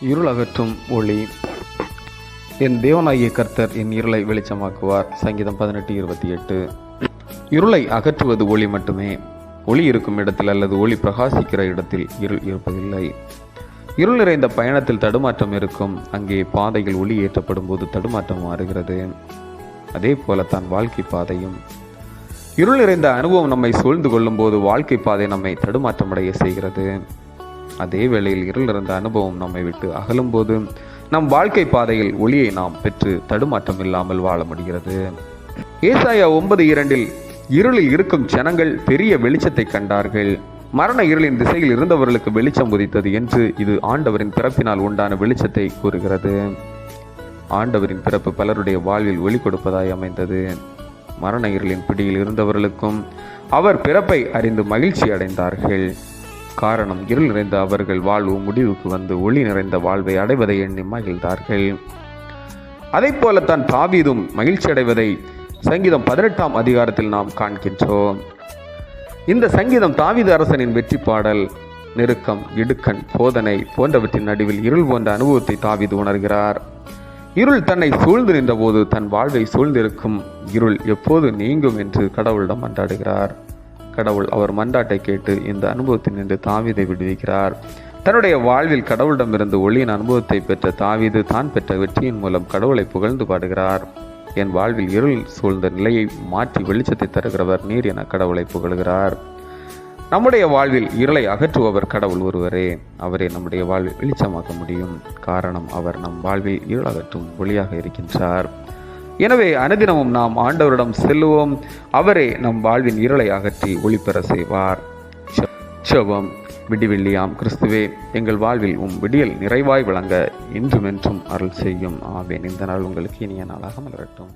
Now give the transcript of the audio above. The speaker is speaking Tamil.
இருள் அகற்றும் ஒளி. என் தேவனாகிய கர்த்தர் என் இருளை வெளிச்சமாக்குவார். சங்கீதம் பதினெட்டு இருபத்தி எட்டு. இருளை அகற்றுவது ஒளி மட்டுமே. ஒளி இருக்கும் இடத்தில் அல்லது ஒளி பிரகாசிக்கிற இடத்தில் இருள் இருப்பதில்லை. இருள் நிறைந்த பயணத்தில் தடுமாற்றம் இருக்கும். அங்கே பாதையில் ஒளி ஏற்றப்படும் போது தடுமாற்றம் மாறுகிறது. அதே போல தான் வாழ்க்கை பாதையும். இருள் நிறைந்த அனுபவம் நம்மை சூழ்ந்து கொள்ளும் போது வாழ்க்கை பாதை நம்மை தடுமாற்றமடைய செய்கிறது. அதே வேளையில் இருள் இருந்த அனுபவம் நம்மை விட்டு அகலும் போது நம் வாழ்க்கை பாதையில் ஒளியை நாம் பெற்று தடுமாற்றம் இல்லாமல் வாழ முடிகிறது. ஏசாயா ஒன்பது இரண்டில் இருளில் இருக்கும் ஜனங்கள் பெரிய வெளிச்சத்தை கண்டார்கள். மரண இருளின் திசையில் இருந்தவர்களுக்கு வெளிச்சம் உதித்தது என்று இது ஆண்டவரின் பிறப்பினால் உண்டான வெளிச்சத்தை கூறுகிறது. ஆண்டவரின் பிறப்பு பலருடைய வாழ்வில் ஒளி கொடுப்பதாய் அமைந்தது. மரண இருளின் பிடியில் இருந்தவர்களுக்கும் அவர் பிறப்பை அறிந்து மகிழ்ச்சி அடைந்தார்கள். காரணம் இருள் நிறைந்த அவர்கள் வாழ்வு முடிவுக்கு வந்து ஒளி நிறைந்த வாழ்வை அடைவதை எண்ணி மகிழ்ந்தார்கள். அதை போலத்தான் தாவீதும் மகிழ்ச்சி அடைவதை சங்கீதம் பதினெட்டாம் அதிகாரத்தில் நாம் காண்கின்றோம். இந்த சங்கீதம் தாவீது அரசனின் வெற்றி பாடல் நெருக்கம் இடுக்கண் போதனை போன்றவற்றின் நடுவில் இருள் போன்ற அனுபவத்தை தாவீது உணர்கிறார். இருள் தன்னை சூழ்ந்து நின்றபோது தன் வாழ்வை சூழ்ந்திருக்கும் இருள் எப்போது நீங்கும் என்று கடவுளிடம் மன்றாடுகிறார். கடவுள் அவர் மன்றாட்டை கேட்டு இந்த அனுபவத்தில் நின்று தாவிதை விடுவிக்கிறார். தன்னுடைய வாழ்வில் கடவுளிடமிருந்து ஒளியின் அனுபவத்தை பெற்ற தாவீது தான் பெற்ற வெற்றியின் மூலம் கடவுளை புகழ்ந்து பாடுகிறார். என் வாழ்வில் இருள் சூழ்ந்த நிலையை மாற்றி வெளிச்சத்தை தருகிறவர் நீர் என கடவுளை புகழ்கிறார். நம்முடைய வாழ்வில் இருளை அகற்றுபவர் கடவுள் ஒருவரே. அவரே நம்முடைய வாழ்வில் வெளிச்சமாக்க முடியும். காரணம் அவர் நம் வாழ்வில் இருள் அகற்றும் ஒளியாக இருக்கின்றார். எனவே அனுதினமும் நாம் ஆண்டவரிடம் செல்லுவோம். அவரே நம் வாழ்வின் இருளை அகற்றி ஒளிபெற செய்வார். செவம் விடிவெள்ளியாம் கிறிஸ்துவே எங்கள் வாழ்வில் உம் விடியல் நிறைவாய் விளங்க இன்றும் என்றும் அருள் செய்யும். ஆவேன் இந்த நாள் உங்களுக்கு இனிய நாளாக மலரட்டும்.